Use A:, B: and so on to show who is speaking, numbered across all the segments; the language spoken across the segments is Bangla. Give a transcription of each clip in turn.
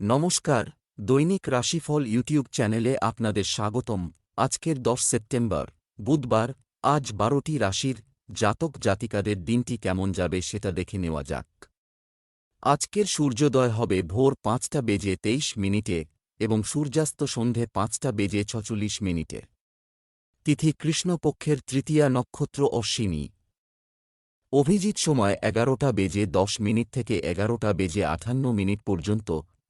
A: নমস্কার, দৈনিক রাশিফল ইউটিউব চ্যানেলে আপনাদের স্বাগতম। আজকের দশ সেপ্টেম্বর, বুধবার, আজ বারোটি রাশির জাতক জাতিকাদের দিনটি কেমন যাবে সেটা দেখে নেওয়া যাক। আজকের সূর্যোদয় হবে ভোর পাঁচটা বেজে তেইশ মিনিটে এবং সূর্যাস্ত সন্ধে পাঁচটা বেজে ছচল্লিশ মিনিটে। তিথি কৃষ্ণপক্ষের তৃতীয়া নক্ষত্র অশ্বিনী। অভিজিৎ সময় এগারোটা বেজে দশ মিনিট থেকে এগারোটা বেজে আঠান্ন মিনিট পর্যন্ত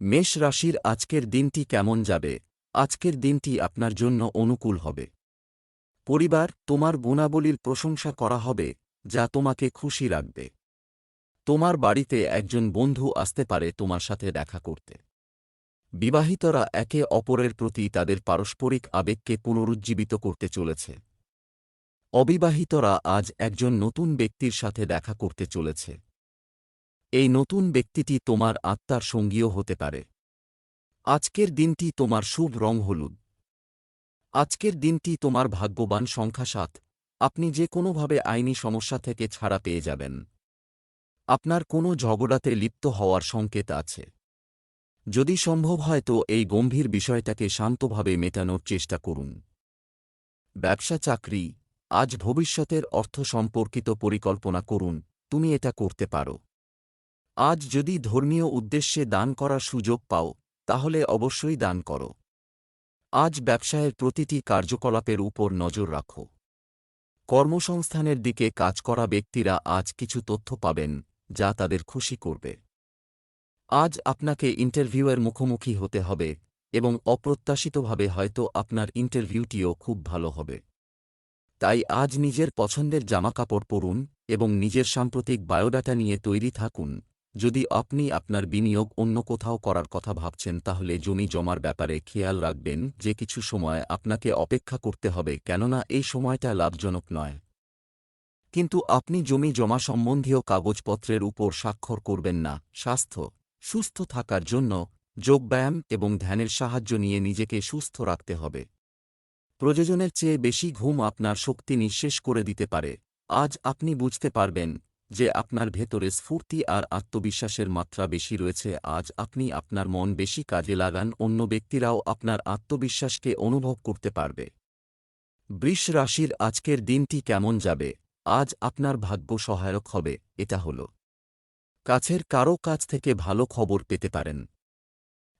A: মেষ রাশির আজকের দিনটি কেমন যাবে? আজকের দিনটি আপনার জন্য অনুকূল হবে। পরিবার, তোমার গুণাবলীর প্রশংসা করা হবে, যা তোমাকে খুশি রাখবে। তোমার বাড়িতে একজন বন্ধু আসতে পারে তোমার সাথে দেখা করতে। বিবাহিতরা একে অপরের প্রতি তাদের পারস্পরিক আবেগকে পুনরুজ্জীবিত করতে চলেছে। অবিবাহিতরা আজ একজন নতুন ব্যক্তির সাথে দেখা করতে চলেছে। এই নতুন ব্যক্তিটি তোমার আত্মার সঙ্গীও হতে পারে। আজকের দিনটি তোমার শুভ রং হলুদ। আজকের দিনটি তোমার ভাগ্যবান সংখ্যা সাত। আপনি যে কোনোভাবে আইনি সমস্যা থেকে ছাড়া পেয়ে যাবেন। আপনার কোনো ঝগড়াতে লিপ্ত হওয়ার সংকেত আছে। যদি সম্ভব হয় তো এই গম্ভীর বিষয়টাকে শান্তভাবে মেটানোর চেষ্টা করুন। ব্যবসা চাকরি, আজ ভবিষ্যতের অর্থ সম্পর্কিত পরিকল্পনা করুন, তুমি এটা করতে পারো। আজ যদি ধর্মীয় উদ্দেশ্যে দান করার সুযোগ পাও, তাহলে অবশ্যই দান করো। আজ ব্যবসায়ের প্রতিটি কার্যকলাপের উপর নজর রাখো। কর্মসংস্থানের দিকে কাজ করা ব্যক্তিরা আজ কিছু তথ্য পাবেন, যা তাদের খুশি করবে। আজ আপনাকে ইন্টারভিউয়ের মুখোমুখি হতে হবে এবং অপ্রত্যাশিতভাবে হয়তো আপনার ইন্টারভিউটিও খুব ভালো হবে। তাই আজ নিজের পছন্দের জামাকাপড় পরুন এবং নিজের সাম্প্রতিক বায়োডাটা নিয়ে তৈরি থাকুন। যদি আপনি আপনার বিনিয়োগ অন্য কোথাও করার কথা ভাবছেন, তাহলে জমি জমার ব্যাপারে খেয়াল রাখবেন যে কিছু সময় আপনাকে অপেক্ষা করতে হবে, কেননা এই সময়টা লাভজনক নয়। কিন্তু আপনি জমি জমা সম্বন্ধীয় কাগজপত্রের উপর স্বাক্ষর করবেন না। স্বাস্থ্য, সুস্থ থাকার জন্য যোগব্যায়াম এবং ধ্যানের সাহায্য নিয়ে নিজেকে সুস্থ রাখতে হবে। প্রয়োজনের চেয়ে বেশি ঘুম আপনার শক্তি নিঃশেষ করে দিতে পারে। আজ আপনি বুঝতে পারবেন যে আপনার ভেতরে স্ফূর্তি আর আত্মবিশ্বাসের মাত্রা বেশি রয়েছে, আজ আপনি আপনার মন বেশি কাজে লাগান, অন্য ব্যক্তিরাও আপনার আত্মবিশ্বাসকে অনুভব করতে পারবে। বৃষ রাশির আজকের দিনটি কেমন যাবে? আজ আপনার ভাগ্য সহায়ক হবে, এটা হল। কাছের কারও কাছ থেকে ভালো খবর পেতে পারেন।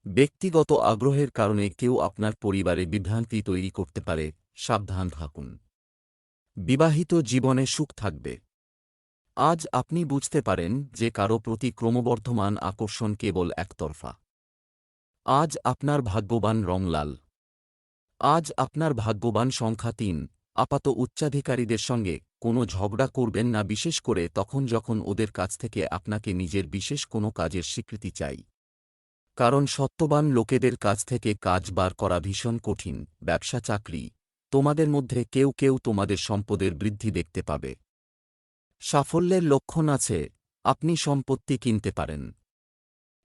A: ব্যক্তিগত আগ্রহের কারণে কেউ আপনার পরিবারে বিভ্রান্তি তৈরি করতে পারে, সাবধান থাকুন। বিবাহিত জীবনে সুখ থাকবে। আজ আপনি বুঝতে পারেন যে কারও প্রতি ক্রমবর্ধমান আকর্ষণ কেবল একতরফা। আজ আপনার ভাগ্যবান রংলাল। আজ আপনার ভাগ্যবান সংখ্যা তিন। আপাত উচ্চাধিকারীদের সঙ্গে কোনো ঝগড়া করবেন না, বিশেষ করে তখন যখন ওদের কাছ থেকে আপনাকে নিজের বিশেষ কোনো কাজের স্বীকৃতি চাই। কারণ সত্যবান লোকেদের কাছ থেকে কাজ বার করা ভীষণ কঠিন। ব্যবসা চাকরি। তোমাদের মধ্যে কেউ কেউ তোমাদের সম্পদের বৃদ্ধি দেখতে পাবে। সাফল্যের লক্ষণ আছে, আপনি সম্পত্তি কিনতে পারেন।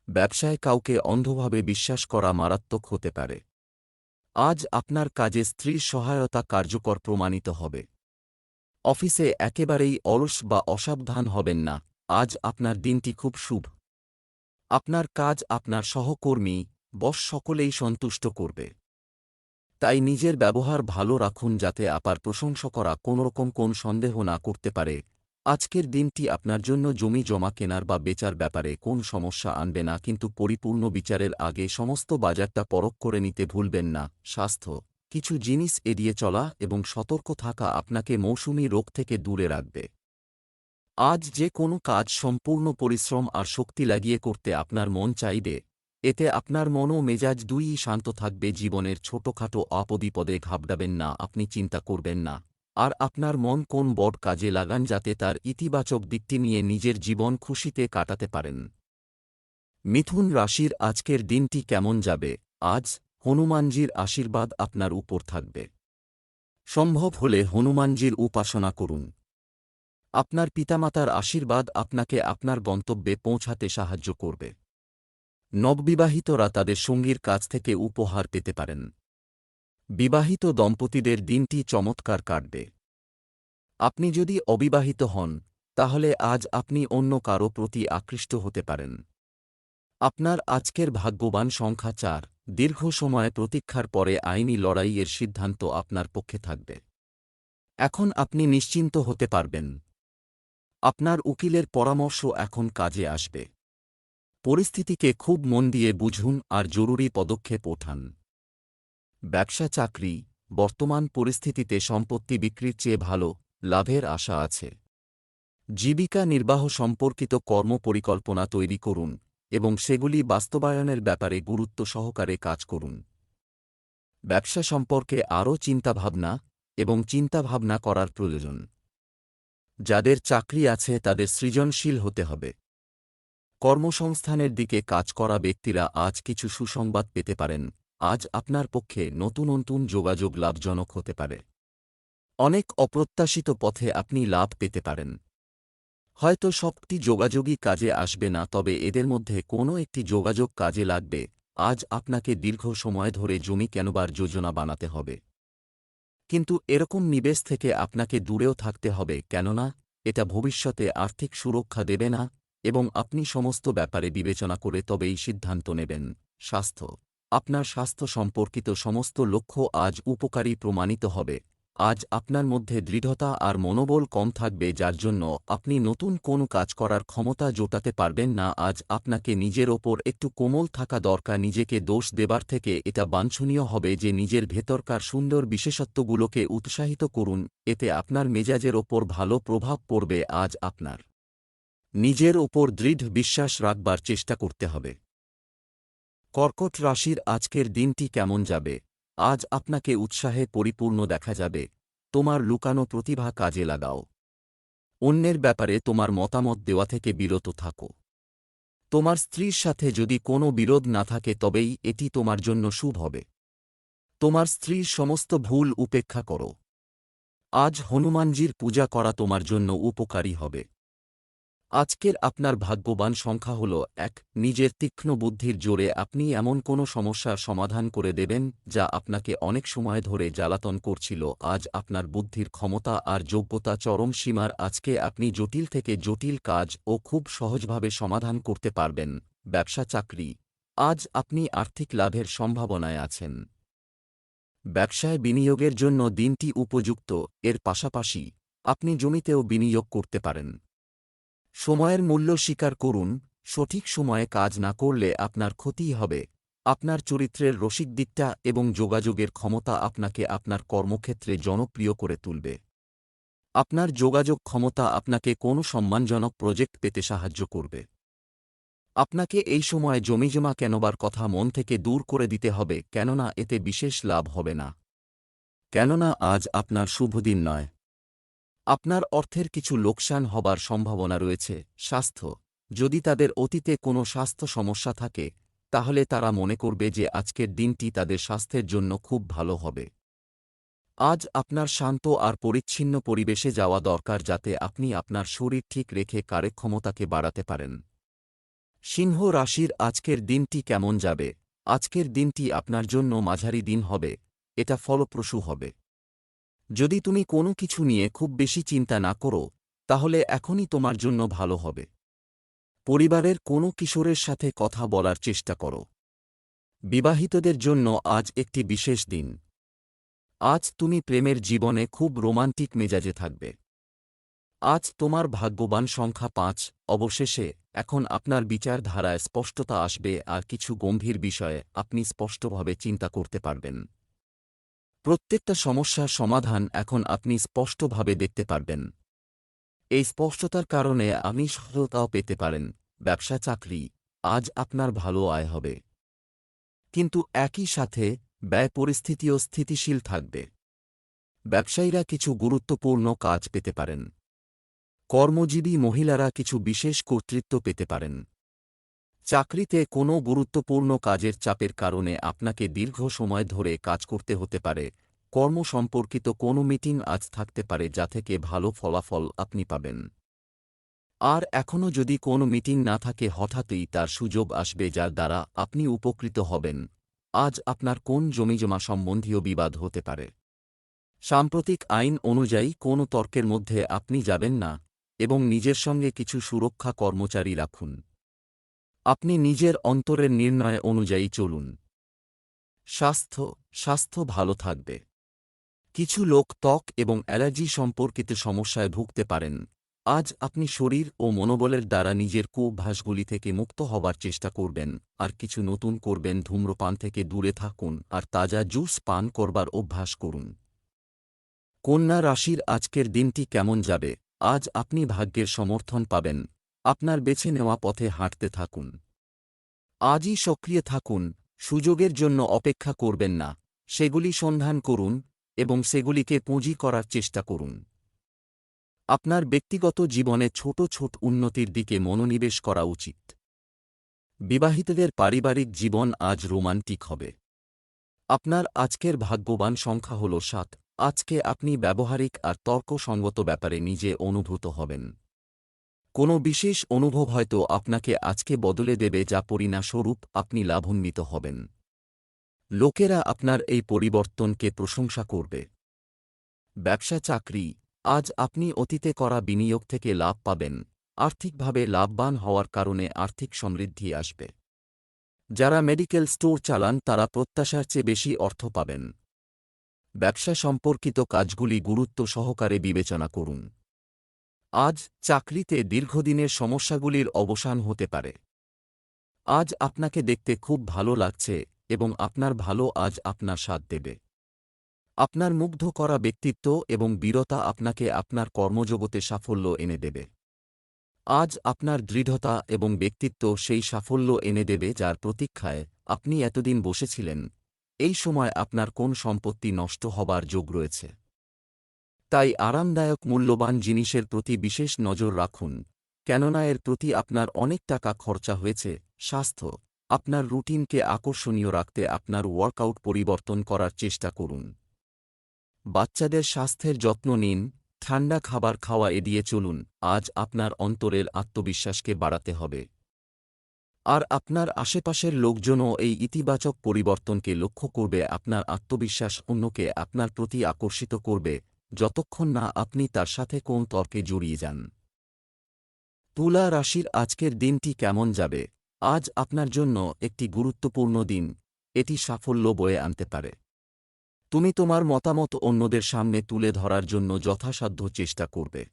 A: ব্যবসায় কাউকে অন্ধভাবে বিশ্বাস করা মারাত্মক হতে পারে। আজ আপনার কাজে স্ত্রীর সহায়তা কার্যকর প্রমাণিত হবে। অফিসে একেবারেই অলস বা অসাবধান হবেন না, আজ আপনার দিনটি খুব শুভ। আপনার কাজ আপনার সহকর্মী, বস সকলেই সন্তুষ্ট করবে। তাই নিজের ব্যবহার ভালো রাখুন যাতে আপার প্রশংসা করা কোনোরকম কোন সন্দেহ না করতে পারে আজকের দিনটি আপনার জন্য জমি জমা কেনার বা বেচার ব্যাপারে কোন সমস্যা আনবে না, কিন্তু পরিপূর্ণ বিচারের আগে সমস্ত বাজারটা পরখ করে নিতে ভুলবেন না। স্বাস্থ্য, কিছু জিনিস এড়িয়ে চলা এবং সতর্ক থাকা আপনাকে মৌসুমি রোগ থেকে দূরে রাখবে। আজ যে কোনো কাজ সম্পূর্ণ পরিশ্রম আর শক্তি লাগিয়ে করতে আপনার মন চাইবে, এতে আপনার মন ও মেজাজ দুইই শান্ত থাকবে, জীবনের ছোটখাটো অপবিপদে ঘাবড়াবেন না, আপনি চিন্তা করবেন না। আর আপনার মন কোন বট কাজে লাগান যাতে তার ইতিবাচক দিকটি নিয়ে নিজের জীবন খুশিতে কাটাতে পারেন। মিথুন রাশির আজকের দিনটি কেমন যাবে? আজ হনুমানজির আশীর্বাদ আপনার উপর থাকবে। সম্ভব হলে হনুমানজির উপাসনা করুন। আপনার পিতামাতার আশীর্বাদ আপনাকে আপনার গন্তব্যে পৌঁছাতে সাহায্য করবে। নববিবাহিতরা তাদের সঙ্গীর কাছ থেকে উপহার পেতে পারেন। বিবাহিত দম্পতিদের দিনটি চমৎকার কাটবে। আপনি যদি অবিবাহিত হন, তাহলে আজ আপনি অন্য কারও প্রতি আকৃষ্ট হতে পারেন। আপনার আজকের ভাগ্যবান সংখ্যা চার, দীর্ঘ সময় প্রতীক্ষার পরে আইনি লড়াইয়ের সিদ্ধান্ত আপনার পক্ষে থাকবে। এখন আপনি নিশ্চিন্ত হতে পারবেন। আপনার উকিলের পরামর্শ এখন কাজে আসবে। পরিস্থিতিকে খুব মন দিয়ে বুঝুন আর জরুরি পদক্ষেপ ওঠান। ব্যবসা চাকরি, বর্তমান পরিস্থিতিতে সম্পত্তি বিক্রির চেয়ে ভালো, লাভের আশা আছে। জীবিকা নির্বাহ সম্পর্কিত কর্মপরিকল্পনা তৈরি করুন এবং সেগুলি বাস্তবায়নের ব্যাপারে গুরুত্ব সহকারে কাজ করুন। ব্যবসা সম্পর্কে আরও চিন্তাভাবনা এবং চিন্তাভাবনা করার প্রয়োজন। যাদের চাকরি আছে তাদের সৃজনশীল হতে হবে। কর্মসংস্থানের দিকে কাজ করা ব্যক্তিরা আজ কিছু সুসংবাদ পেতে পারেন। আজ আপনার পক্ষে নতুন নতুন যোগাযোগ লাভজনক হতে পারে। অনেক অপ্রত্যাশিত পথে আপনি লাভ পেতে পারেন। হয়তো সবটি যোগাযোগই কাজে আসবে না, তবে এদের মধ্যে কোনো একটি যোগাযোগ কাজে লাগবে। আজ আপনাকে দীর্ঘ সময় ধরে জমি কেনবার যোজনা বানাতে হবে। কিন্তু এরকম নিবেশ থেকে আপনাকে দূরেও থাকতে হবে, কেননা এটা ভবিষ্যতে আর্থিক সুরক্ষা দেবে না এবং আপনি সমস্ত ব্যাপারে বিবেচনা করে তবেই সিদ্ধান্ত নেবেন। স্বাস্থ্য আপনার স্বাস্থ্য সম্পর্কিত সমস্ত লক্ষ্য আজ উপকারী প্রমাণিত হবে। আজ আপনার মধ্যে দৃঢ়তা আর মনোবল কম থাকবে যার জন্য আপনি নতুন কোনো কাজ করার ক্ষমতা জোটাতে পারবেন না। আজ আপনাকে নিজের ওপর একটু কোমল থাকা দরকার, নিজেকে দোষ দেবার থেকে এটা বাঞ্ছনীয় হবে যে নিজের ভেতরকার সুন্দর বিশেষত্বগুলোকে উৎসাহিত করুন, এতে আপনার মেজাজের ওপর ভালো প্রভাব পড়বে। আজ আপনার নিজের ওপর দৃঢ় বিশ্বাস রাখবার চেষ্টা করতে হবে। কর্কট রাশির আজকের দিনটি কেমন যাবে? আজ আপনাকে উৎসাহে পরিপূর্ণ দেখা যাবে। তোমার লুকানো প্রতিভা কাজে লাগাও। অন্যের ব্যাপারে তোমার মতামত দেওয়া থেকে বিরত থাকো। তোমার স্ত্রীর সাথে যদি কোনো বিরোধ না থাকে তবেই এটি তোমার জন্য শুভ হবে। তোমার স্ত্রীর সমস্ত ভুল উপেক্ষা করো। আজ হনুমানজির পূজা করা তোমার জন্য উপকারী হবে। আজকের আপনার ভাগ্যবান সংখ্যা হল এক। নিজের তীক্ষ্ণ বুদ্ধির জোরে আপনি এমন কোনো সমস্যার সমাধান করে দেবেন, যা আপনাকে অনেক সময় ধরে জ্বালাতন করছিল। আজ আপনার বুদ্ধির ক্ষমতা আর যোগ্যতা চরম সীমার। আজকে আপনি জটিল থেকে জটিল কাজ ও খুব সহজভাবে সমাধান করতে পারবেন। ব্যবসা চাকরি। আজ আপনি আর্থিক লাভের সম্ভাবনায় আছেন। ব্যবসায় বিনিয়োগের জন্য দিনটি উপযুক্ত। এর পাশাপাশি আপনি জমিতেও বিনিয়োগ করতে পারেন। সময়ের মূল্য স্বীকার করুন, সঠিক সময়ে কাজ না করলে আপনার ক্ষতিই হবে। আপনার চরিত্রের রসিক দিকটা এবং যোগাযোগের ক্ষমতা আপনাকে আপনার কর্মক্ষেত্রে জনপ্রিয় করে তুলবে। আপনার যোগাযোগ ক্ষমতা আপনাকে কোনো সম্মানজনক প্রজেক্ট পেতে সাহায্য করবে। আপনাকে এই সময় জমিজমা কেনবার কথা মন থেকে দূর করে দিতে হবে, কেননা এতে বিশেষ লাভ হবে না। কেননা আজ আপনার শুভদিন নয়। আপনার অর্থের কিছু লোকসান হবার সম্ভাবনা রয়েছে, স্বাস্থ্য। যদি তাদের অতীতে কোনো স্বাস্থ্য সমস্যা থাকে, তাহলে তারা মনে করবে যে আজকের দিনটি তাদের স্বাস্থ্যের জন্য খুব ভালো হবে। আজ আপনার শান্ত আর পরিচ্ছিন্ন পরিবেশে যাওয়া দরকার যাতে আপনি আপনার শরীর ঠিক রেখে কার্যক্ষমতাকে বাড়াতে পারেন। সিংহ রাশির আজকের দিনটি কেমন যাবে? আজকের দিনটি আপনার জন্য মাঝারি দিন হবে, এটা ফলপ্রসূ হবে। যদি তুমি কোনো কিছু নিয়ে খুব বেশি চিন্তা না করো, তাহলে এখনই তোমার জন্য ভালো হবে। পরিবারের কোনো কিশোরের সাথে কথা বলার চেষ্টা করো। বিবাহিতদের জন্য আজ একটি বিশেষ দিন। আজ তুমি প্রেমের জীবনে খুব রোমান্টিক মেজাজে থাকবে। আজ তোমার ভাগ্যবান সংখ্যা পাঁচ, অবশেষে এখন আপনার বিচারধারায় স্পষ্টতা আসবে আর কিছু গম্ভীর বিষয়ে আপনি স্পষ্টভাবে চিন্তা করতে পারবেন। প্রত্যেকটা সমস্যার সমাধান এখন আপনি স্পষ্টভাবে দেখতে পারবেন। এই স্পষ্টতার কারণে আপনি সফলতাও পেতে পারেন, ব্যবসা, চাকরি, আজ আপনার ভালো আয় হবে। কিন্তু একই সাথে ব্যয় পরিস্থিতিও স্থিতিশীল থাকবে। ব্যবসায়ীরা কিছু গুরুত্বপূর্ণ কাজ পেতে পারেন। কর্মজীবী মহিলারা কিছু বিশেষ কর্তৃত্ব পেতে পারেন। চাকরিতে কোনো গুরুত্বপূর্ণ কাজের চাপের কারণে আপনাকে দীর্ঘ সময় ধরে কাজ করতে হতে পারে। কর্ম সম্পর্কিত কোনো মিটিং আজ থাকতে পারে যা থেকে ভালো ফলাফল আপনি পাবেন। আর এখনও যদি কোনো মিটিং না থাকে, হঠাৎই তার সুযোগ আসবে যার দ্বারা আপনি উপকৃত হবেন। আজ আপনার কোন জমিজমা সম্বন্ধীয় বিবাদ হতে পারে? সাম্প্রতিক আইন অনুযায়ী কোনো তর্কের মধ্যে আপনি যাবেন না, এবং নিজের সঙ্গে কিছু সুরক্ষা কর্মচারী রাখুন। আপনি নিজের অন্তরের নির্ণয় অনুযায়ী চলুন। স্বাস্থ্য স্বাস্থ্য ভালো থাকবে। কিছু লোক ত্বক এবং অ্যালার্জি সম্পর্কিত সমস্যায় ভুগতে পারেন। আজ আপনি শরীর ও মনোবলের দ্বারা নিজের কুঅভ্যাসগুলি থেকে মুক্ত হবার চেষ্টা করবেন, আর কিছু নতুন করবেন ধূম্রপান থেকে দূরে থাকুন, আর তাজা জুস পান করবার অভ্যাস করুন। কন্যা রাশির আজকের দিনটি কেমন যাবে? আজ আপনি ভাগ্যের সমর্থন পাবেন। আপনার বেছে নেওয়া পথে হাঁটতে থাকুন। আজই সক্রিয় থাকুন, সুযোগের জন্য অপেক্ষা করবেন না, সেগুলি সন্ধান করুন এবং সেগুলিকে পুঁজি করার চেষ্টা করুন। আপনার ব্যক্তিগত জীবনে ছোট ছোট উন্নতির দিকে মনোনিবেশ করা উচিত। বিবাহিতদের পারিবারিক জীবন আজ রোমান্টিক হবে। আপনার আজকের ভাগ্যবান সংখ্যা হল সাত, আজকে আপনি ব্যবহারিক আর তর্কসঙ্গত ব্যাপারে নিজে অনুভূত হবেন। কোনো বিশেষ অনুভব হয়তো আপনাকে আজকে বদলে দেবে যা পরিণাস্বরূপ আপনি লাভান্বিত হবেন। লোকেরা আপনার এই পরিবর্তনকে প্রশংসা করবে। ব্যবসা চাকরি, আজ আপনি অতীতে করা বিনিয়োগ থেকে লাভ পাবেন, আর্থিকভাবে লাভবান হওয়ার কারণে আর্থিক সমৃদ্ধি আসবে। যারা মেডিকেল স্টোর চালান তারা প্রত্যাশার চেয়ে বেশি অর্থ পাবেন। ব্যবসা সম্পর্কিত কাজগুলি গুরুত্ব সহকারে বিবেচনা করুন। আজ চাকরিতে দীর্ঘদিনের সমস্যাগুলির অবসান হতে পারে। আজ আপনাকে দেখতে খুব ভালো লাগছে এবং আপনার ভালো আজ আপনার সাথ দেবে। আপনার মুগ্ধ করা ব্যক্তিত্ব এবং বীরতা আপনাকে আপনার কর্মজগতে সাফল্য এনে দেবে। আজ আপনার দৃঢ়তা এবং ব্যক্তিত্ব সেই সাফল্য এনে দেবে যার প্রতীক্ষায় আপনি এতদিন বসেছিলেন। এই সময় আপনার কোন সম্পত্তি নষ্ট হবার যোগ রয়েছে। তাই আরামদায়ক মূল্যবান জিনিসের প্রতি বিশেষ নজর রাখুন, কেননা এর প্রতি আপনার অনেক টাকা খরচা হয়েছে, স্বাস্থ্য, আপনার রুটিনকে আকর্ষণীয় রাখতে আপনার ওয়ার্কআউট পরিবর্তন করার চেষ্টা করুন। বাচ্চাদের স্বাস্থ্যের যত্ন নিন, ঠান্ডা খাবার খাওয়া এড়িয়ে চলুন, আজ আপনার অন্তরের আত্মবিশ্বাসকে বাড়াতে হবে। আর আপনার আশেপাশের লোকজনও এই ইতিবাচক পরিবর্তনকে লক্ষ্য করবে, আপনার আত্মবিশ্বাস অন্যকে আপনার প্রতি আকর্ষিত করবে যতক্ষণ না আপনি তার সাথে কোন তর্কে জড়িয়ে যান। তুলা রাশির আজকের দিনটি কেমন যাবে? আজ আপনার জন্য একটি গুরুত্বপূর্ণ দিন। এটি সাফল্য বয়ে আনতে পারে। তুমি তোমার মতামত অন্যদের সামনে তুলে ধরার জন্য যথাসাধ্য চেষ্টা করবে।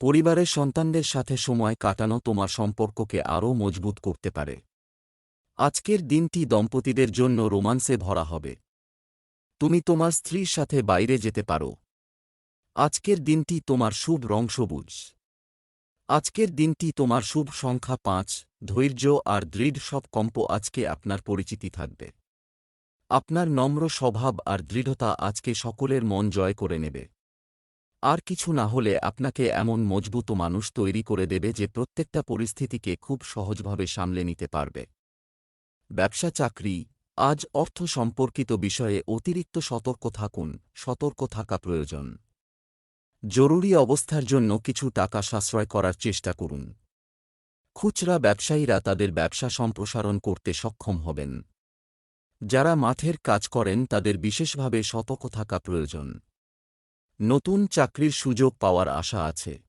A: পরিবারের সন্তানদের সাথে সময় কাটানো তোমার সম্পর্ককে আরও মজবুত করতে পারে। আজকের দিনটি দম্পতিদের জন্য রোমান্সে ভরা হবে। তুমি তোমার স্ত্রীর সাথে বাইরে যেতে পারো। আজকের দিনটি তোমার শুভ রং সবুজ। আজকের দিনটি তোমার শুভ সংখ্যা পাঁচ, ধৈর্য আর দৃঢ় সব কম্প আজকে আপনার পরিচিতি থাকবে। আপনার নম্র স্বভাব আর দৃঢ়তা আজকে সকলের মন জয় করে নেবে। আর কিছু না হলে আপনাকে এমন মজবুত মানুষ তৈরি করে দেবে যে প্রত্যেকটা পরিস্থিতিকে খুব সহজভাবে সামলে নিতে পারবে। ব্যবসা চাকরি, আজ অর্থ সম্পর্কিত বিষয়ে অতিরিক্ত সতর্ক থাকুন, সতর্ক থাকা প্রয়োজন। জরুরি অবস্থার জন্য কিছু টাকা সাশ্রয় করার চেষ্টা করুন। খুচরা ব্যবসায়ীরা তাদের ব্যবসা সম্প্রসারণ করতে সক্ষম হবেন। যারা মাঠের কাজ করেন, তাদের বিশেষভাবে সতর্ক থাকা প্রয়োজন। নতুন চাকরির সুযোগ পাওয়ার আশা আছে।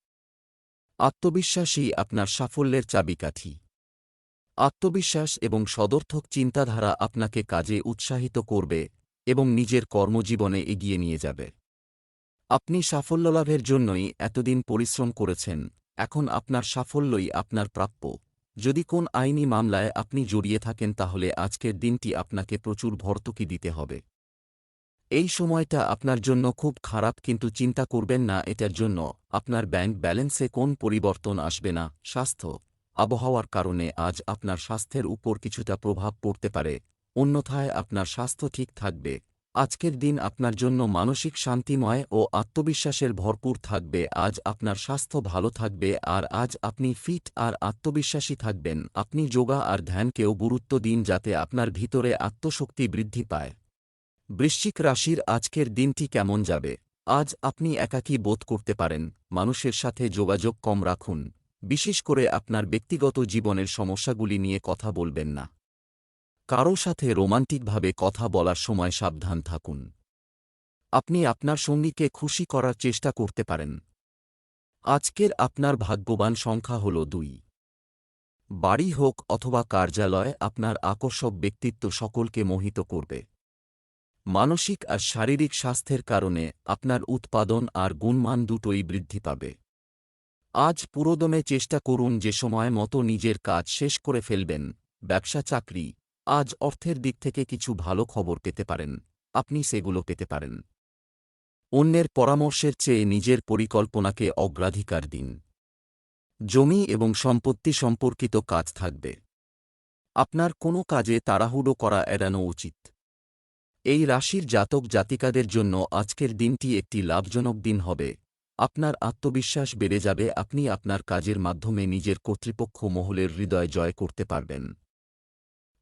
A: আত্মবিশ্বাসই আপনার সাফল্যের চাবিকাঠি। আত্মবিশ্বাস এবং সদর্থক চিন্তাধারা আপনাকে কাজে উৎসাহিত করবে এবং নিজের কর্মজীবনে এগিয়ে নিয়ে যাবে। আপনি সাফল্য লাভের জন্যই এতদিন পরিশ্রম করেছেন, এখন আপনার সাফল্যই আপনার প্রাপ্য। যদি কোন আইনি মামলায় আপনি জড়িয়ে থাকেন তাহলে আজকের দিনটি আপনাকে প্রচুর ভর্তুকি দিতে হবে। এই সময়টা আপনার জন্য খুব খারাপ কিন্তু চিন্তা করবেন না, এটার জন্য আপনার ব্যাংক ব্যালেন্সে কোন পরিবর্তন আসবে না, স্বাস্থ্য, আবহাওয়ার কারণে আজ আপনার স্বাস্থ্যের উপর কিছুটা প্রভাব পড়তে পারে, অন্যথায় আপনার স্বাস্থ্য ঠিক থাকবে। আজকের দিন আপনার জন্য মানসিক শান্তিময় ও আত্মবিশ্বাসের ভরপুর থাকবে। আজ আপনার স্বাস্থ্য ভালো থাকবে আর আজ আপনি ফিট আর আত্মবিশ্বাসী থাকবেন। আপনি যোগা আর ধ্যানকেও গুরুত্ব দিন যাতে আপনার ভিতরে আত্মশক্তি বৃদ্ধি পায়। বৃশ্চিক রাশির আজকের দিনটি কেমন যাবে? আজ আপনি একাকী বোধ করতে পারেন। মানুষের সাথে যোগাযোগ কম রাখুন। বিশেষ করে আপনার ব্যক্তিগত জীবনের সমস্যাগুলি নিয়ে কথা বলবেন না। কারও সাথে রোমান্টিকভাবে কথা বলার সময় সাবধান থাকুন। আপনি আপনার সঙ্গীকে খুশি করার চেষ্টা করতে পারেন। আজকের আপনার ভাগ্যবান সংখ্যা হল দুই। বাড়ি হোক অথবা কার্যালয়, আপনার আকর্ষক ব্যক্তিত্ব সকলকে মোহিত করবে। মানসিক আর শারীরিক স্বাস্থ্যের কারণে আপনার উৎপাদন আর গুণমান দুটোই বৃদ্ধি পাবে। আজ পুরোদমে চেষ্টা করুন যে সময় মতো নিজের কাজ শেষ করে ফেলবেন। ব্যবসা, চাকরি আজ অর্থের দিক থেকে কিছু ভালো খবর পেতে পারেন, আপনি সেগুলো পেতে পারেন। অন্যের পরামর্শের চেয়ে নিজের পরিকল্পনাকে অগ্রাধিকার দিন। জমি এবং সম্পত্তি সম্পর্কিত কাজ থাকবে। আপনার কোনো কাজে তাড়াহুড়ো করা এড়ানো উচিত। এই রাশির জাতক জাতিকাদের জন্য আজকের দিনটি একটি লাভজনক দিন হবে। আপনার আত্মবিশ্বাস বেড়ে যাবে, আপনি আপনার কাজের মাধ্যমে নিজের কর্তৃপক্ষ মহলের হৃদয় জয় করতে পারবেন।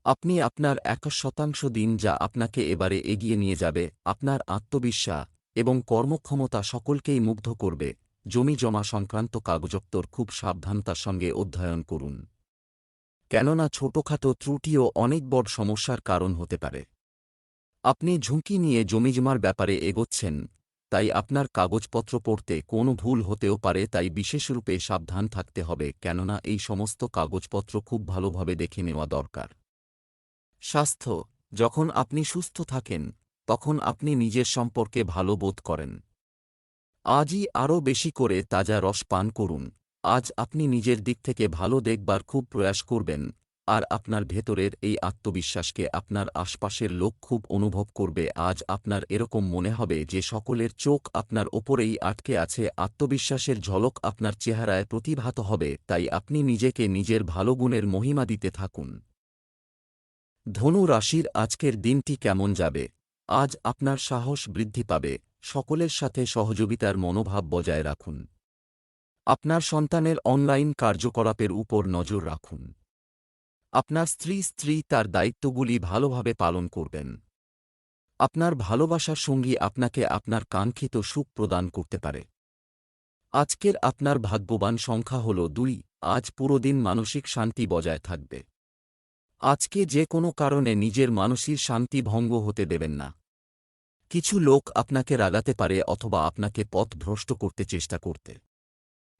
A: আপনি আপনার এক শতাংশ দিন যা আপনাকে এবারে এগিয়ে নিয়ে যাবে, আপনার আত্মবিশ্বাস এবং কর্মক্ষমতা সকলকেই মুগ্ধ করবে। জমি জমা সংক্রান্ত কাগজপত্র খুব সাবধানতার সঙ্গে অধ্যয়ন করুন। কেননা ছোটখাটো ত্রুটিও অনেক বড় সমস্যার কারণ হতে পারে। আপনি ঝুঁকি নিয়ে জমিজমার ব্যাপারে এগোচ্ছেন, তাই আপনার কাগজপত্র পড়তে কোনো ভুল হতেও পারে, তাই বিশেষরূপে সাবধান থাকতে হবে, কেননা এই সমস্ত কাগজপত্র খুব ভালোভাবে দেখে নেওয়া দরকার। স্বাস্থ্য, যখন আপনি সুস্থ থাকেন, তখন আপনি নিজের সম্পর্কে ভালো বোধ করেন। আজই আরও বেশি করে তাজা রস পান করুন। আজ আপনি নিজের দিক থেকে ভালো দেখবার খুব প্রয়াস করবেন, আর আপনার ভেতরের এই আত্মবিশ্বাসকে আপনার আশপাশের লোক খুব অনুভব করবে। আজ আপনার এরকম মনে হবে যে সকলের চোখ আপনার ওপরেই আটকে আছে। আত্মবিশ্বাসের ঝলক আপনার চেহারায় প্রতিভাত হবে, তাই আপনি নিজেকে নিজের ভালো গুণের মহিমা দিতে থাকুন। ধনু রাশির আজকের দিনটি কেমন যাবে? আজ আপনার সাহস বৃদ্ধি পাবে। সকলের সাথে সহযোগিতার মনোভাব বজায় রাখুন। আপনার সন্তানের অনলাইন কার্যকলাপের উপর নজর রাখুন। আপনার স্ত্রী স্ত্রী তার দায়িত্বগুলি ভালোভাবে পালন করবেন। আপনার ভালোবাসার সঙ্গী আপনাকে আপনার কাঙ্ক্ষিত সুখ প্রদান করতে পারে। আজকের আপনার ভাগ্যবান সংখ্যা হল দুই। আজ পুরো দিন মানসিক শান্তি বজায় থাকবে। আজকে যে কোনো কারণে নিজের মানসিক শান্তি ভঙ্গ হতে দেবেন না। কিছু লোক আপনাকে রাগাতে পারে অথবা আপনাকে পথ ভ্রষ্ট করতে চেষ্টা করতে।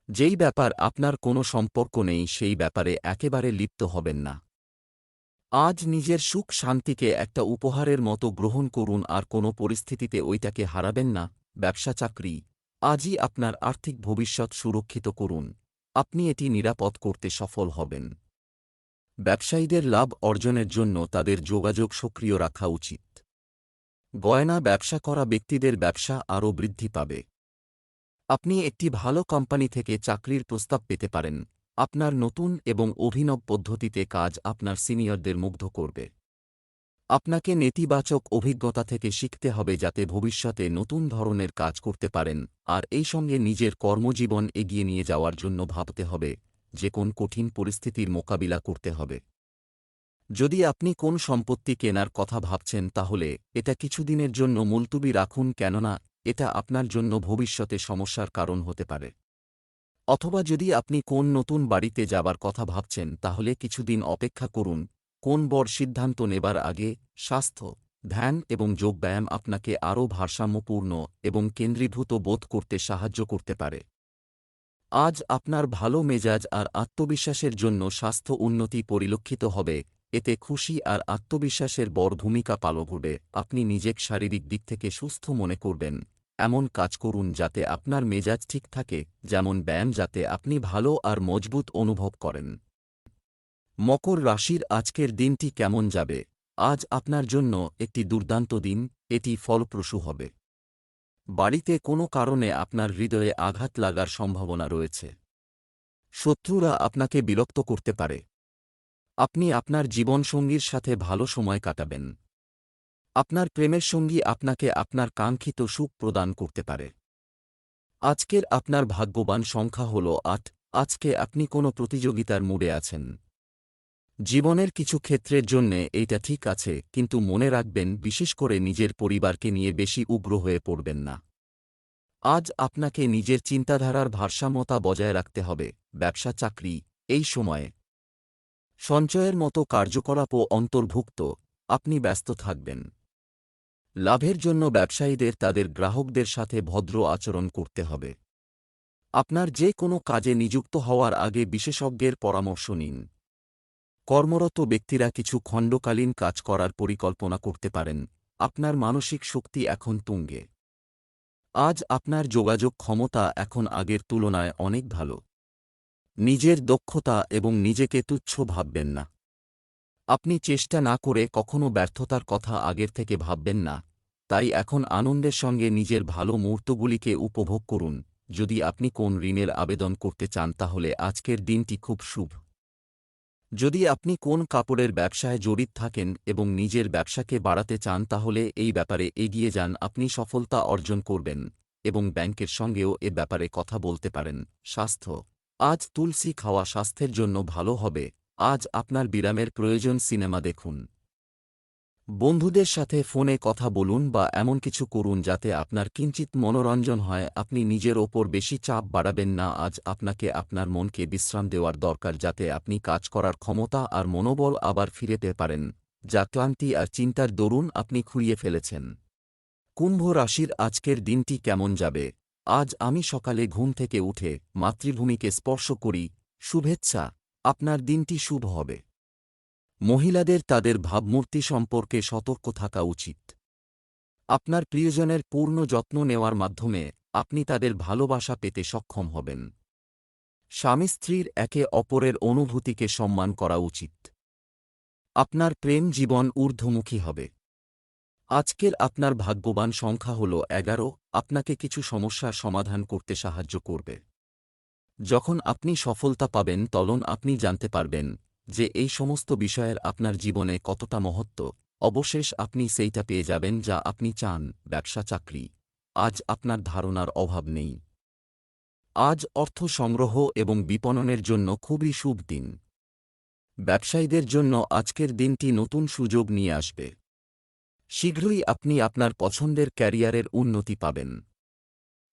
A: যেই ব্যাপার আপনার কোনো সম্পর্ক নেই, সেই ব্যাপারে একেবারে লিপ্ত হবেন না। আজ নিজের সুখ শান্তিকে একটা উপহারের মতো গ্রহণ করুন আর কোনো পরিস্থিতিতে ওইটাকে হারাবেন না। ব্যবসা চাকরি, আজই আপনার আর্থিক ভবিষ্যৎ সুরক্ষিত করুন। আপনি এটি নিরাপদ করতে সফল হবেন। ব্যবসায়ীদের লাভ অর্জনের জন্য তাদের যোগাযোগ সক্রিয় রাখা উচিত। গয়না ব্যবসা করা ব্যক্তিদের ব্যবসা আরও বৃদ্ধি পাবে। আপনি একটি ভালো কোম্পানি থেকে চাকরির প্রস্তাব পেতে পারেন। আপনার নতুন এবং অভিনব পদ্ধতিতে কাজ আপনার সিনিয়রদের মুগ্ধ করবে। আপনাকে নেতিবাচক অভিজ্ঞতা থেকে শিখতে হবে যাতে ভবিষ্যতে নতুন ধরনের কাজ করতে পারেন। আর এই সঙ্গে নিজের কর্মজীবন এগিয়ে নিয়ে যাওয়ার জন্য ভাবতে হবে। যে কোন কঠিন পরিস্থিতির মোকাবিলা করতে হবে। যদি আপনি কোন সম্পত্তি কেনার কথা ভাবছেন তাহলে এটা কিছুদিনের জন্য মুলতুবি রাখুন কেননা এটা আপনার জন্য ভবিষ্যতে সমস্যার কারণ হতে পারে। অথবা যদি আপনি কোন নতুন বাড়িতে যাবার কথা ভাবছেন তাহলে কিছুদিন অপেক্ষা করুন, কোন বড় সিদ্ধান্ত নেবার আগে স্বাস্থ্য, ধ্যান এবং যোগব্যায়াম আপনাকে আরও ভারসাম্যপূর্ণ এবং কেন্দ্রীভূত বোধ করতে সাহায্য করতে পারে। আজ আপনার ভালো মেজাজ আর আত্মবিশ্বাসের জন্য স্বাস্থ্য উন্নতি পরিলক্ষিত হবে, এতে খুশি আর আত্মবিশ্বাসের বড় ভূমিকা পালন করবে, আপনি নিজেক শারীরিক দিক থেকে সুস্থ মনে করবেন। এমন কাজ করুন যাতে আপনার মেজাজ ঠিক থাকে, যেমন ব্যায়াম যাতে আপনি ভালো আর মজবুত অনুভব করেন। মকর রাশির আজকের দিনটি কেমন যাবে? আজ আপনার জন্য একটি দুর্দান্ত দিন, এটি ফলপ্রসূ হবে। বাড়িতে কোনো কারণে আপনার হৃদয়ে আঘাত লাগার সম্ভাবনা রয়েছে। শত্রুরা আপনাকে বিরক্ত করতে পারে। আপনি আপনার জীবনসঙ্গীর সাথে ভালো সময় কাটাবেন। আপনার প্রেমের সঙ্গী আপনাকে আপনার কাঙ্ক্ষিত সুখ প্রদান করতে পারে। আজকের আপনার ভাগ্যবান সংখ্যা হল আট। আজকে আপনি কোনো প্রতিযোগিতার মুডে আছেন। জীবনের কিছু ক্ষেত্রের জন্যে এইটা ঠিক আছে, কিন্তু মনে রাখবেন, বিশেষ করে নিজের পরিবারকে নিয়ে বেশি উগ্র হয়ে পড়বেন না। আজ আপনাকে নিজের চিন্তাধারার ভারসাম্যতা বজায় রাখতে হবে, ব্যবসা, চাকরি, এই সময়ে। সঞ্চয়ের মতো কার্যকলাপও অন্তর্ভুক্ত, আপনি ব্যস্ত থাকবেন। লাভের জন্য ব্যবসায়ীদের, তাদের গ্রাহকদের সাথে ভদ্র আচরণ করতে হবে। আপনার যে কোনো কাজে নিযুক্ত হওয়ার আগে বিশেষজ্ঞের পরামর্শ নিন। কর্মরত ব্যক্তিরা কিছু খণ্ডকালীন কাজ করার পরিকল্পনা করতে পারেন। আপনার মানসিক শক্তি এখন তুঙ্গে। আজ আপনার যোগাযোগ ক্ষমতা এখন আগের তুলনায় অনেক ভালো। নিজের দক্ষতা এবং নিজেকে তুচ্ছ ভাববেন না। আপনি চেষ্টা না করে কখনো ব্যর্থতার কথা আগের থেকে ভাববেন না। তাই এখন আনন্দের সঙ্গে নিজের ভালো মুহূর্তগুলিকে উপভোগ করুন। যদি আপনি কোন ঋণের আবেদন করতে চান তাহলে আজকের দিনটি খুব শুভ। যদি আপনি কোন কাপড়ের ব্যবসায় জড়িত থাকেন এবং নিজের ব্যবসাকে বাড়াতে চান, তাহলে এই ব্যাপারে এগিয়ে যান, আপনি সফলতা অর্জন করবেন এবং ব্যাংকের সঙ্গেও এ ব্যাপারে কথা বলতে পারেন। স্বাস্থ্য। আজ তুলসী খাওয়া স্বাস্থ্যের জন্য ভালো হবে। আজ আপনার বিরামের প্রয়োজন সিনেমা দেখুন। বন্ধুদের সাথে ফোনে কথা বলুন বা এমন কিছু করুন যাতে আপনার কিঞ্চিত মনোরঞ্জন হয়, আপনি নিজের ওপর বেশি চাপ বাড়াবেন না, আজ আপনাকে আপনার মনকে বিশ্রাম দেওয়ার দরকার যাতে আপনি কাজ করার ক্ষমতা আর মনোবল আবার ফিরেতে পারেন। যা ক্লান্তি আর চিন্তার দরুন আপনি খুঁড়িয়ে ফেলেছেন। কুম্ভ রাশির আজকের দিনটি কেমন যাবে? আজ আমি সকালে ঘুম থেকে উঠে মাতৃভূমিকে স্পর্শ করি, শুভেচ্ছা। আপনার দিনটি শুভ হবে। মহিলাদের তাদের ভাবমূর্তি সম্পর্কে সতর্ক থাকা উচিত। আপনার প্রিয়জনের পূর্ণ যত্ন নেওয়ার মাধ্যমে আপনি তাদের ভালোবাসা পেতে সক্ষম হবেন। স্বামী স্ত্রীর একে অপরের অনুভূতিকে সম্মান করা উচিত। আপনার প্রেম জীবন ঊর্ধ্বমুখী হবে। আজকের আপনার ভাগ্যবান সংখ্যা হল এগারো, আপনাকে কিছু সমস্যার সমাধান করতে সাহায্য করবে। যখন আপনি সফলতা পাবেন তখন আপনি জানতে পারবেন যে এই সমস্ত বিষয়ের আপনার জীবনে কতটা মহত্ব, অবশেষ আপনি সেইটা পেয়ে যাবেন যা আপনি চান, ব্যবসা, চাকরি। আজ আপনার ধারণার অভাব নেই। আজ অর্থ সংগ্রহ এবং বিপণনের জন্য খুবই শুভ দিন। ব্যবসায়ীদের জন্য আজকের দিনটি নতুন সুযোগ নিয়ে আসবে। শীঘ্রই আপনি আপনার পছন্দের ক্যারিয়ারের উন্নতি পাবেন।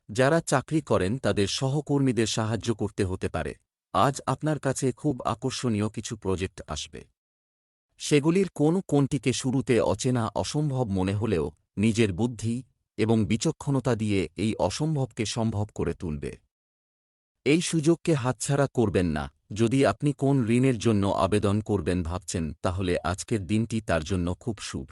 A: যারা চাকরি করেন তাদের সহকর্মীদের সাহায্য করতে হতে পারে। আজ আপনার কাছে খুব আকর্ষণীয় কিছু প্রজেক্ট আসবে। সেগুলির কোন কোনটিকে শুরুতে অচেনা অসম্ভব মনে হলেও নিজের বুদ্ধি এবং বিচক্ষণতা দিয়ে এই অসম্ভবকে সম্ভব করে তুলবে। এই সুযোগকে হাতছাড়া করবেন না। যদি আপনি কোন ঋণের জন্য আবেদন করবেন ভাবছেন, তাহলে আজকের দিনটি তার জন্য খুব শুভ।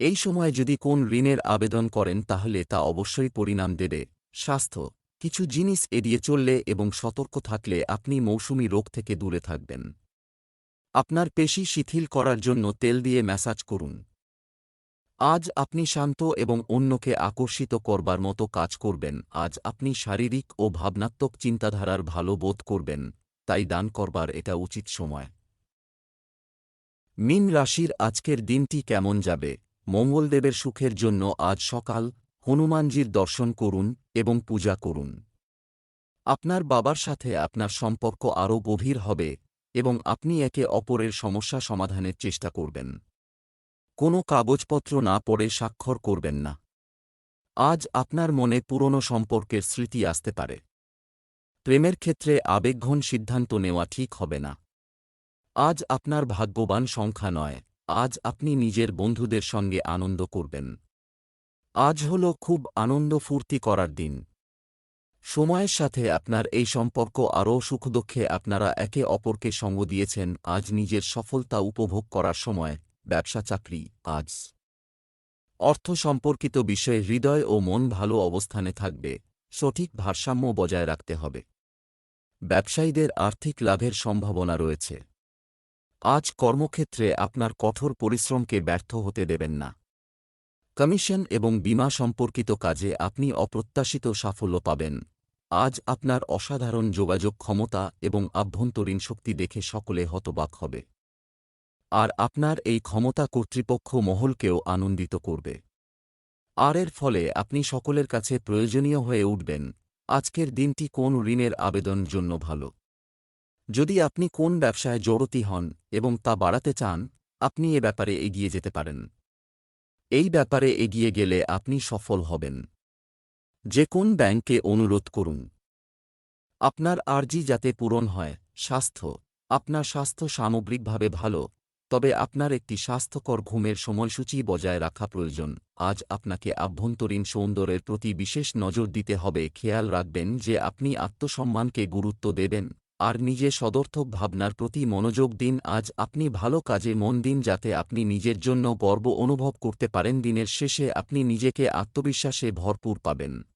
A: এই সময় যদি কোন ঋণের আবেদন করেন, তাহলে তা অবশ্যই পরিণাম দেবে। স্বাস্থ্য কিছু জিনিস এড়িয়ে চললে এবং সতর্ক থাকলে আপনি মৌসুমি রোগ থেকে দূরে থাকবেন। আপনার পেশি শিথিল করার জন্য তেল দিয়ে ম্যাসাজ করুন। আজ আপনি শান্ত এবং অন্যকে আকর্ষিত করবার মতো কাজ করবেন। আজ আপনি শারীরিক ও ভাবনাত্মক চিন্তাধারার ভালো বোধ করবেন, তাই দান করবার এটা উচিত সময়। মিন রাশির আজকের দিনটি কেমন যাবে? মঙ্গলদেবের সুখের জন্য আজ সকাল হনুমানজির দর্শন করুন এবং পূজা করুন। আপনার বাবার সাথে আপনার সম্পর্ক আরও গভীর হবে এবং আপনি একে অপরের সমস্যা সমাধানের চেষ্টা করবেন। কোনো কাগজপত্র না পড়ে স্বাক্ষর করবেন না। আজ আপনার মনে পুরনো সম্পর্কের স্মৃতি আসতে পারে। প্রেমের ক্ষেত্রে আবেগঘন সিদ্ধান্ত নেওয়া ঠিক হবে না। আজ আপনার ভাগ্যবান সংখ্যা নয়, আজ আপনি নিজের বন্ধুদের সঙ্গে আনন্দ করবেন। আজ হল খুব আনন্দ ফুর্তি করার দিন। সময়ের সাথে আপনার এই সম্পর্ক আরও সুখদুঃখে আপনারা একে অপরকে সঙ্গ দিয়েছেন, আজ নিজের সফলতা উপভোগ করার সময়, ব্যবসা চাকরি আজ অর্থ সম্পর্কিত বিষয়ে হৃদয় ও মন ভালো অবস্থানে থাকবে, সঠিক ভারসাম্য বজায় রাখতে হবে। ব্যবসায়ীদের আর্থিক লাভের সম্ভাবনা রয়েছে। আজ কর্মক্ষেত্রে আপনার কঠোর পরিশ্রমকে ব্যর্থ হতে দেবেন না। কমিশন এবং বিমা সম্পর্কিত কাজে আপনি অপ্রত্যাশিত সাফল্য পাবেন। আজ আপনার অসাধারণ যোগাযোগ ক্ষমতা এবং আভ্যন্তরীণ শক্তি দেখে সকলে হতবাক হবে। আর আপনার এই ক্ষমতা কর্তৃপক্ষ মহলকেও আনন্দিত করবে। আর এর ফলে আপনি সকলের কাছে প্রয়োজনীয় হয়ে উঠবেন। আজকের দিনটি কোন ঋণের আবেদন জন্য ভালো? যদি আপনি কোন ব্যবসায় জড়তি হন এবং তা বাড়াতে চান, আপনি এ ব্যাপারে এগিয়ে যেতে পারেন। এই ব্যাপারে এগিয়ে গেলে আপনি সফল হবেন। যে কোন ব্যাংকে অনুরোধ করুন। আপনার আর্জি যাতে পূরণ হয়, স্বাস্থ্য। আপনার স্বাস্থ্য সামগ্রিকভাবে ভালো, তবে আপনার একটি স্বাস্থ্যকর ঘুমের সময়সূচি বজায় রাখা প্রয়োজন। আজ আপনাকে আভ্যন্তরীণ সৌন্দর্যের প্রতি বিশেষ নজর দিতে হবে। খেয়াল রাখবেন যে আপনি আত্মসম্মানকে গুরুত্ব দেবেন। আর নিজে সদর্থক ভাবনার প্রতি মনোযোগ দিন। আজ আপনি ভালো কাজে মন দিন যাতে আপনি নিজের জন্য গর্ব অনুভব করতে পারেন। দিনের শেষে আপনি নিজেকে আত্মবিশ্বাসে ভরপুর পাবেন।